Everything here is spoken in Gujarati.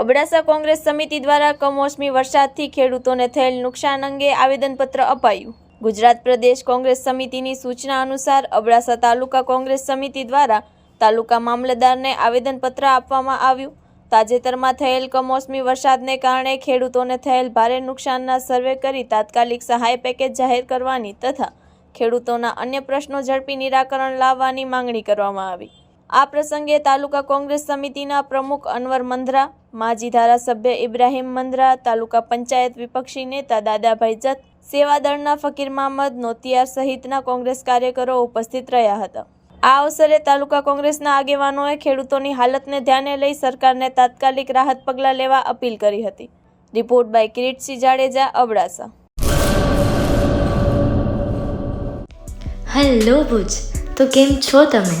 અબડાસા કોંગ્રેસ સમિતિ દ્વારા કમોસમી વરસાદથી ખેડૂતોને થયેલ નુકસાન અંગે આવેદનપત્ર અપાયું. ગુજરાત પ્રદેશ કોંગ્રેસ સમિતિની સૂચના અનુસાર અબડાસા તાલુકા કોંગ્રેસ સમિતિ દ્વારા તાલુકા મામલતદારને આવેદનપત્ર આપવામાં આવ્યું. તાજેતરમાં થયેલ કમોસમી વરસાદને કારણે ખેડૂતોને થયેલ ભારે નુકસાનના સર્વે કરી તાત્કાલિક સહાય પેકેજ જાહેર કરવાની તથા ખેડૂતોના અન્ય પ્રશ્નો ઝડપી નિરાકરણ લાવવાની માંગણી કરવામાં આવી. આ પ્રસંગે તાલુકા કોંગ્રેસ સમિતિના પ્રમુખ અનવર મંદરા, માજી ધારાસભ્ય ઇબ્રાહીમ મંદરા, તાલુકા પંચાયત વિપક્ષી નેતા દાદાભાઈ જત, સેવાદળના ફકીર મહમદ નોતિયાર સહિતના કોંગ્રેસ કાર્યકરો ઉપસ્થિત રહ્યા હતા. આ અવસરે તાલુકા કોંગ્રેસના આગેવાનોએ ખેડૂતોની હાલતને ધ્યાને લઈ સરકારને તાત્કાલિક રાહત પગલાં લેવા અપીલ કરી હતી. Report by Kiritsinh Jadeja, Abdasa. Hello Bhuj, તો કેમ છો તમે?